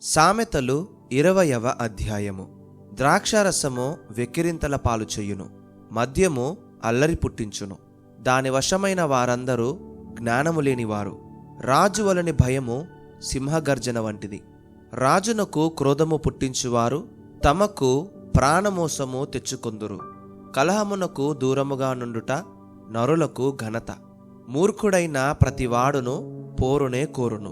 సామెతలు ఇరవయవ అధ్యాయము. ద్రాక్షారసము వెక్కిరింతల పాలు చెయ్యును మద్యము అల్లరి పుట్టించును. దాని వశమైన వారందరూ జ్ఞానము లేనివారు. రాజు వలని భయము సింహగర్జన వంటిది. రాజునకు క్రోధము పుట్టించువారు తమకు ప్రాణమోసము తెచ్చుకొందురు. కలహమునకు దూరముగా నుండుట నరులకు ఘనత. మూర్ఖుడైన ప్రతివాడును పోరునే కోరును.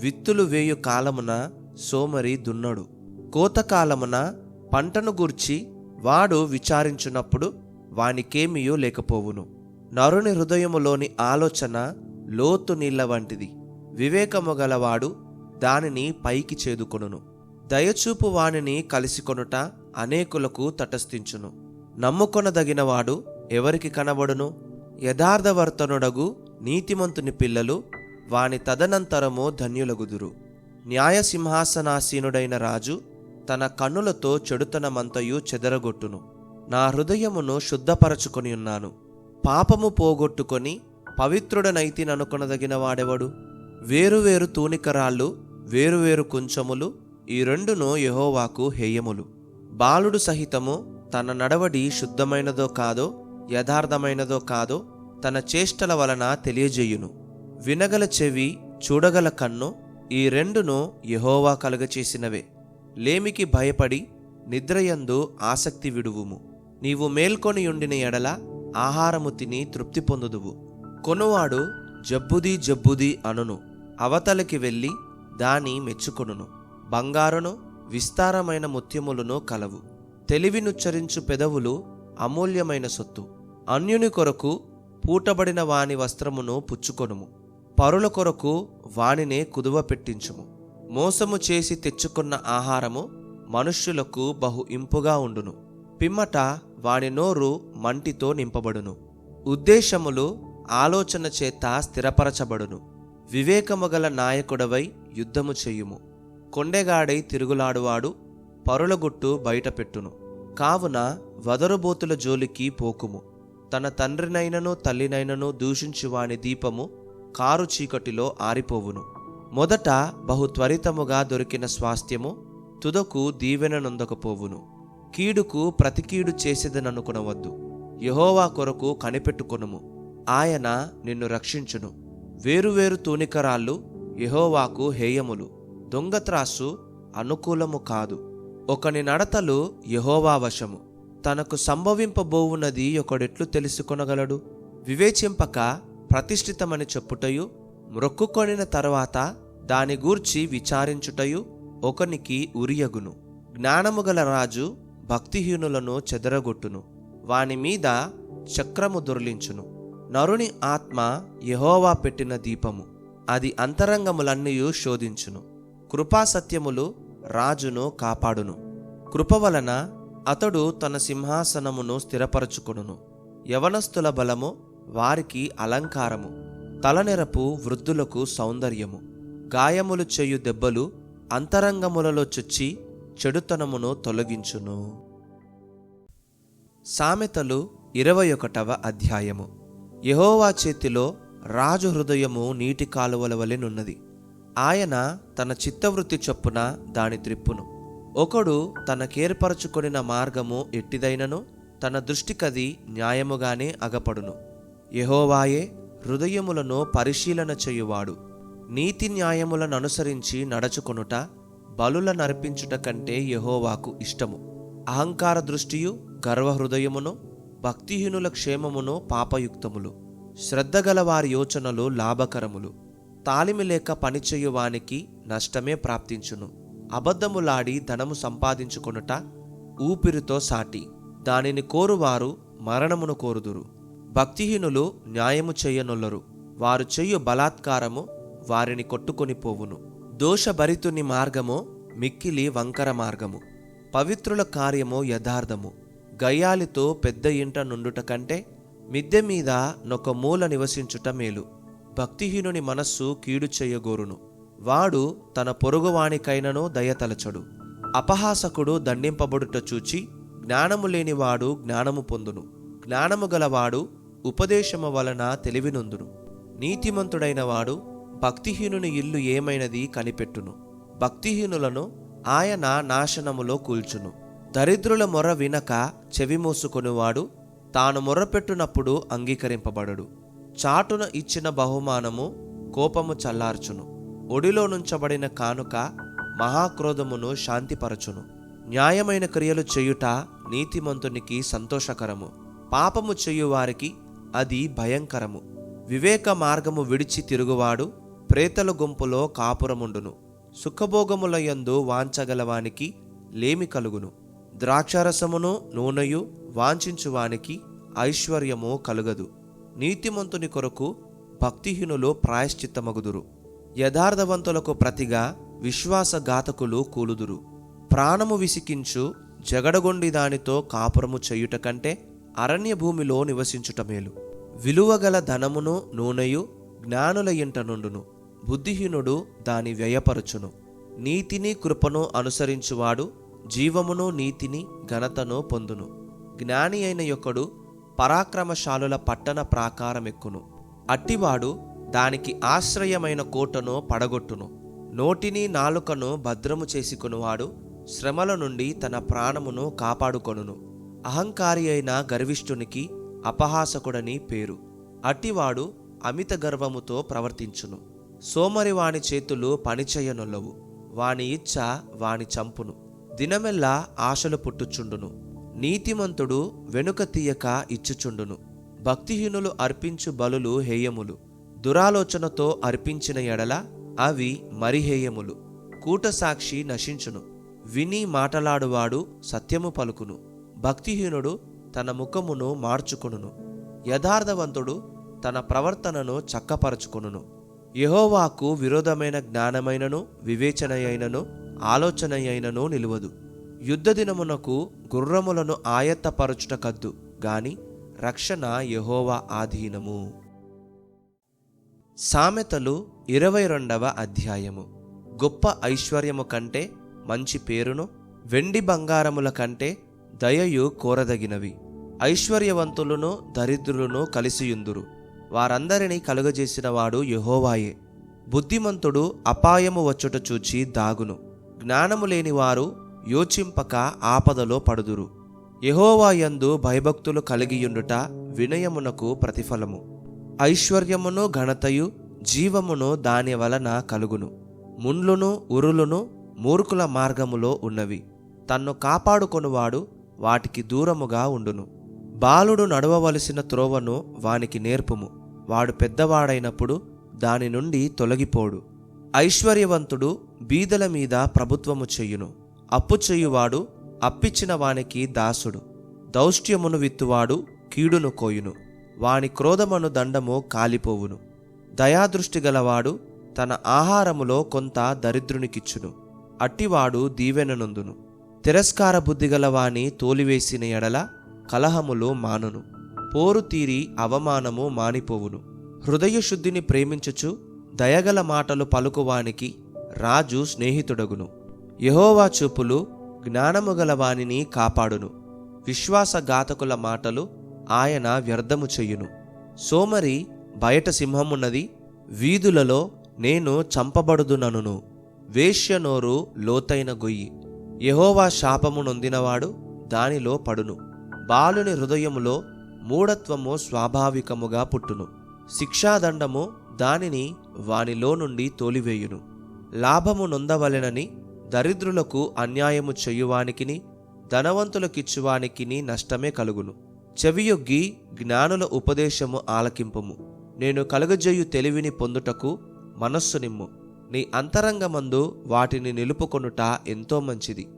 విత్తులు వేయు కాలమున సోమరి దున్నడు. కోతకాలమున పంటను గూర్చి వాడు విచారించున్నప్పుడు వానికేమీయో లేకపోవును. నరుని హృదయములోని ఆలోచన లోతు నీళ్ళ వంటిది. వివేకము గలవాడు దానిని పైకి చేదుకొనును. దయచూపు వానిని కలిసికొనుట అనేకులకు తటస్థించును. నమ్ముకొనదగినవాడు ఎవరికి కనబడును? యథార్థవర్తనుడగు నీతిమంతుని పిల్లలు వాని తదనంతరము ధన్యులగుదురు. న్యాయసింహాసనాసీనుడైన రాజు తన కన్నులతో చెడుతనమంతయు చెదరగొట్టును. నా హృదయమును శుద్ధపరచుకొని ఉన్నాను. పాపము పోగొట్టుకొని పవిత్రుడనైతిననుకొనదగిన వాడెవడు? వేరువేరు తూనికరాళ్ళు వేరువేరు కుంచములు ఈ రెండును యహోవాకు హేయములు. బాలుడు సహితము తన నడవడి శుద్ధమైనదో కాదో యథార్థమైనదో కాదో తన చేష్టల వలన తెలియజేయును. వినగల చెవి చూడగల కన్ను ఈ రెండును యహోవా కలుగచేసినవే. లేమికి భయపడి నిద్రయందు ఆసక్తి విడువుము. నీవు మేల్కొని ఉండిన ఎడల ఆహారము తిని తృప్తి పొందుదువు. కొనువాడు జబ్బుది జబ్బుది అనును. అవతలికి వెళ్ళి దాని మెచ్చుకొనును. బంగారును విస్తారమైన ముత్యములను కలవు. తెలివినుచ్చరించు పెదవులు అమూల్యమైన సొత్తు. అన్యుని కొరకు పూటబడిన వాని వస్త్రమును పుచ్చుకొనుము. పరుల కొరకు వానినే కుదువ పెట్టించుము. మోసము చేసి తెచ్చుకున్న ఆహారము మనుష్యులకు బహు ఇంపుగా ఉండును. పిమ్మట వాని నోరు మంటితో నింపబడును. ఉద్దేశములు ఆలోచన చేత స్థిరపరచబడును. వివేకము గల నాయకుడవై యుద్ధము చెయ్యుము కొండెగాడై తిరుగులాడువాడు పరులగుట్టు బయటపెట్టును కావున వదరుబోతుల జోలికి పోకుము. తన తండ్రినైనను తల్లినైనను దూషించు వాని దీపము కారు చీకటిలో ఆరిపోవును. మొదట బహు త్వరితముగా దొరికిన స్వాస్థ్యము తుదకు దీవెననొందకపోవును కీడుకు ప్రతికీడు చేసేదననుకునవద్దు. యహోవా కొరకు కనిపెట్టుకొనుము. ఆయన నిన్ను రక్షించును. వేరువేరు తూనికరాళ్ళు యహోవాకు హేయములు. దొంగత్రాసు అనుకూలము కాదు. ఒకని నడతలు యహోవా వశము. తనకు సంభవింపబోవున్నది ఒకడెట్లు తెలుసుకొనగలడు? వివేచింపక ప్రతిష్ఠితమని చెప్పుటయు మ్రొక్కుకొనిన తర్వాత దాని గూర్చి విచారించుటయు ఒకనికి ఉరియగును. జ్ఞానము గల రాజు భక్తిహీనులను చెదరగొట్టును. వాని మీద చక్రము దొర్లించును. నరుని ఆత్మ యహోవా పెట్టిన దీపము. అది అంతరంగములన్నీ శోధించును. కృపాసత్యములు రాజును కాపాడును. కృప వలన అతడు తన సింహాసనమును స్థిరపరచుకును యవనస్తుల బలము వారికి అలంకారము. తలనెరపు వృద్ధులకు సౌందర్యము. గాయములు చేయు దెబ్బలు అంతరంగములలో చొచ్చి చెడుతనమును తొలగించును. సామెతలు ఇరవై ఒకటవ అధ్యాయము. యహోవా చేతిలో రాజు హృదయము నీటి కాలువల వలెనున్నది ఆయన తన చిత్తవృత్తి చొప్పున దాని త్రిప్పును. ఒకడు తనకేర్పరచుకొనిన మార్గము ఎట్టిదైనను తన దృష్టికది న్యాయముగానే అగపడును. యహోవాయే హృదయములను పరిశీలన చేయువాడు. నీతి న్యాయములను అనుసరించి నడచుకొనుట బలుల నర్పించుట కంటే యహోవాకు ఇష్టము. అహంకార దృష్టియు గర్వహృదయమును భక్తిహీనుల క్షేమమును పాపయుక్తములు. శ్రద్ధగల వారి యోచనలు లాభకరములు. తాలిమి లేక పనిచేయువానికి నష్టమే ప్రాప్తించును. అబద్ధములాడి ధనము సంపాదించుకొనుట ఊపిరితో సాటి. దానిని కోరువారు మరణమును కోరుదురు. భక్తిహీనులు న్యాయము చెయ్యనొల్లరు వారు చెయ్యు బలాత్కారము వారిని కొట్టుకొని పోవును. దోషభరితుని మార్గము మిక్కిలి వంకర మార్గము. పవిత్రుల కార్యము యథార్థము. గయ్యాలితో పెద్ద ఇంట నుండుట కంటే మిద్దె మీద నొక మూల నివసించుట మేలు. భక్తిహీనుని మనస్సు కీడు చెయ్యగోరును వాడు తన పొరుగువానికైనను దయతలచడు. అపహాసకుడు దండింపబడుట చూచి జ్ఞానము లేనివాడు జ్ఞానము పొందును. జ్ఞానము గలవాడు ఉపదేశము వలన తెలివినొందును. నీతిమంతుడైన వాడు భక్తిహీనుని ఇల్లు ఏమైనది కనిపెట్టును. భక్తిహీనులను ఆయన నాశనములో కూల్చును. దరిద్రుల మొర వినక చెవిమూసుకొనివాడు తాను మొరపెట్టునప్పుడు అంగీకరింపబడడు. చాటున ఇచ్చిన బహుమానము కోపము చల్లార్చును. ఒడిలో నుంచబడిన కానుక మహాక్రోధమును శాంతిపరచును. న్యాయమైన క్రియలు చేయుట నీతిమంతునికి సంతోషకరము. పాపము చేయువారికి అది భయంకరము. వివేక మార్గము విడిచి తిరుగువాడు ప్రేతల గుంపులో కాపురముండును. సుఖభోగముల యందు వాంచగలవానికి లేమి కలుగును. ద్రాక్షారసమును నూనెయు వాంఛించువానికి ఐశ్వర్యము కలుగదు. నీతిమంతుని కొరకు భక్తిహీనులు ప్రాయశ్చిత్తమగుదురు. యథార్థవంతులకు ప్రతిగా విశ్వాసఘాతకులు కూలుదురు. ప్రాణము విసికించు జగడగొండి దానితో కాపురము చేయుట కంటే అరణ్య భూమిలో నివసించుట మేలు. విలువగల ధనమును నూనెయు జ్ఞానుల ఇంట నుండును. బుద్ధిహీనుడు దాని వ్యయపరచును. నీతిని కృపను అనుసరించువాడు జీవమును నీతిని ఘనతను పొందును. జ్ఞాని అయిన యొక్కడు పరాక్రమశాలుల పట్టణ ప్రాకారమెక్కును. అట్టివాడు దానికి ఆశ్రయమైన కోటను పడగొట్టును. నోటిని నాలుకను భద్రము చేసుకునివాడు శ్రమల నుండి తన ప్రాణమును కాపాడుకొనును. అహంకారి అయిన గర్విష్ఠునికి అపహాసకుడని పేరు. అట్టివాడు అమిత గర్వముతో ప్రవర్తించును. సోమరి వాని చేతులు పనిచేయనొల్లవు. వాని ఇచ్చ వాని చంపును. దినమెల్లా ఆశలు పుట్టుచుండును. నీతిమంతుడు వెనుక తీయక ఇచ్చుచుండును. భక్తిహీనులు అర్పించు బలులు హేయములు. దురాలోచనతో అర్పించిన ఎడల అవి మరి హేయములు కూటసాక్షి నశించును. విని మాటలాడువాడు సత్యము పలుకును. భక్తిహీనుడు తన ముఖమును మార్చుకును యథార్థవంతుడు తన ప్రవర్తనను చక్కపరచుకును యహోవాకు విరోధమైన జ్ఞానమైనను వివేచన అయినను ఆలోచన అయినను నిలువదు. యుద్ధ దినమునకు గుర్రములను ఆయత్తపరచుట కద్దు గాని రక్షణ యహోవా ఆధీనము. సామెతలు ఇరవై రెండవ అధ్యాయము. గొప్ప ఐశ్వర్యము కంటే మంచి పేరును వెండి బంగారముల కంటే దయయు కోరదగినవి. ఐశ్వర్యవంతులను దరిద్రులను కలిసియుందురు. వారందరినీ కలుగజేసిన వాడు బుద్ధిమంతుడు అపాయము వచ్చుట చూచి దాగును. జ్ఞానము లేనివారు యోచింపక ఆపదలో పడుదురు. యహోవాయందు భయభక్తులు కలిగియుండుట వినయమునకు ప్రతిఫలము. ఐశ్వర్యమును ఘనతయు జీవమును దాని వలన కలుగును. ముండ్లును ఉరులును మూర్ఖుల మార్గములో ఉన్నవి. తన్ను కాపాడుకొనువాడు వాటికి దూరముగా ఉండును. బాలుడు నడవవలసిన త్రోవను వానికి నేర్పుము. వాడు పెద్దవాడైనప్పుడు దాని నుండి తొలగిపోడు. ఐశ్వర్యవంతుడు బీదల మీద ప్రభుత్వము చెయ్యును అప్పు చెయ్యువాడు అప్పిచ్చిన వానికి దాసుడు. దౌష్ట్యమును విత్తువాడు కీడును కోయును. వాని క్రోధమును దండము కాలిపోవును. దయాదృష్టి గలవాడు తన ఆహారములో కొంత దరిద్రునికిచ్చును. అట్టివాడు దీవెననందును. తిరస్కార బుద్ధిగలవాని తోలివేసిన ఎడల కలహములు మానును. పోరు తీరి అవమానము మానిపోవును. హృదయశుద్ధిని ప్రేమించుచు దయగల మాటలు పలుకువానికి రాజు స్నేహితుడగును. యహోవా చూపులు జ్ఞానము గల వానిని కాపాడును. విశ్వాసఘాతకుల మాటలు ఆయన వ్యర్థము చెయ్యును సోమరి బయట సింహమున్నది వీధులలో నేను చంపబడుదుననును. వేశ్యనోరు లోతైన గొయ్యి. యహోవా శాపము నొందినవాడు దానిలో పడును. బాలుని హృదయములో మూఢత్వము స్వాభావికముగా పుట్టును. శిక్షాదండము దానిని వానిలో నుండి తోలివేయును. లాభము నొందవలెనని దరిద్రులకు అన్యాయము చెయ్యువానికిని ధనవంతులకిచ్చువానికిని నష్టమే కలుగును. చెవియొగ్గి జ్ఞానుల ఉపదేశము ఆలకింపము. నేను కలుగజేయు తెలివిని పొందుటకు మనస్సు నిమ్ము. నీ అంతరంగమందు వాటిని నిలుపుకొనుట ఎంతో మంచిది.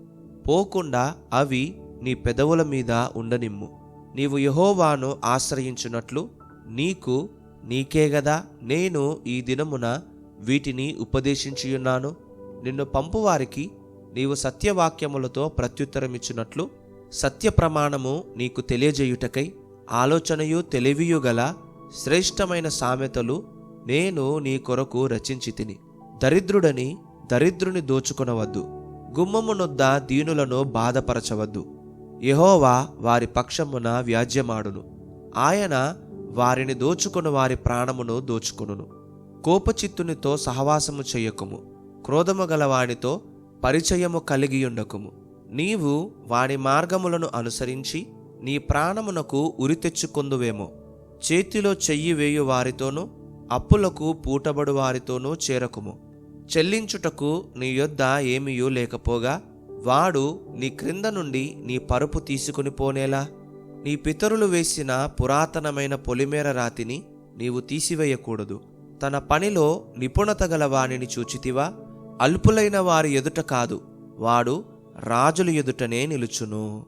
పోకుండా అవి నీ పెదవుల మీద ఉండనిమ్ము. నీవు యహోవాను ఆశ్రయించున్నట్లు నీకు నీకే గదా. నేను ఈ దినమున వీటిని ఉపదేశించియున్నాను. నిన్ను పంపువారికి నీవు సత్యవాక్యములతో ప్రత్యుత్తరమిచ్చినట్లు సత్య ప్రమాణము నీకు తెలియజేయుటకై ఆలోచనయు తెలివియు గల శ్రేష్టమైన సామెతలు నేను నీ కొరకు రచించి తిని. దరిద్రుడని దరిద్రుని దోచుకొనవద్దు. గుమ్మమునొద్ద దీనులను బాధపరచవద్దు. యహోవా వారి పక్షమున వ్యాజ్యమాడును. ఆయన వారిని దోచుకుని వారి ప్రాణమును దోచుకును కోపచిత్తునితో సహవాసము చెయ్యకుము క్రోధము గల వానితో పరిచయము కలిగియుండకుము. నీవు వాని మార్గములను అనుసరించి నీ ప్రాణమునకు ఉరి తెచ్చుకొందువేమో. చేతిలో చెయ్యి వేయు వారితోనూ అప్పులకు పూటబడు వారితోనూ చేరకుము. చెల్లించుటకు నీ యొద్ద ఏమీయూ లేకపోగా వాడు నీ క్రింద నుండి నీ పరుపు తీసుకుని పోనేలా? నీ పితరులు వేసిన పురాతనమైన పొలిమేర రాతిని నీవు తీసివేయకూడదు. తన పనిలో నిపుణత గల వానిని చూచితివా? అల్పులైన వారి ఎదుట కాదు వాడు రాజుల ఎదుటనే నిలుచును.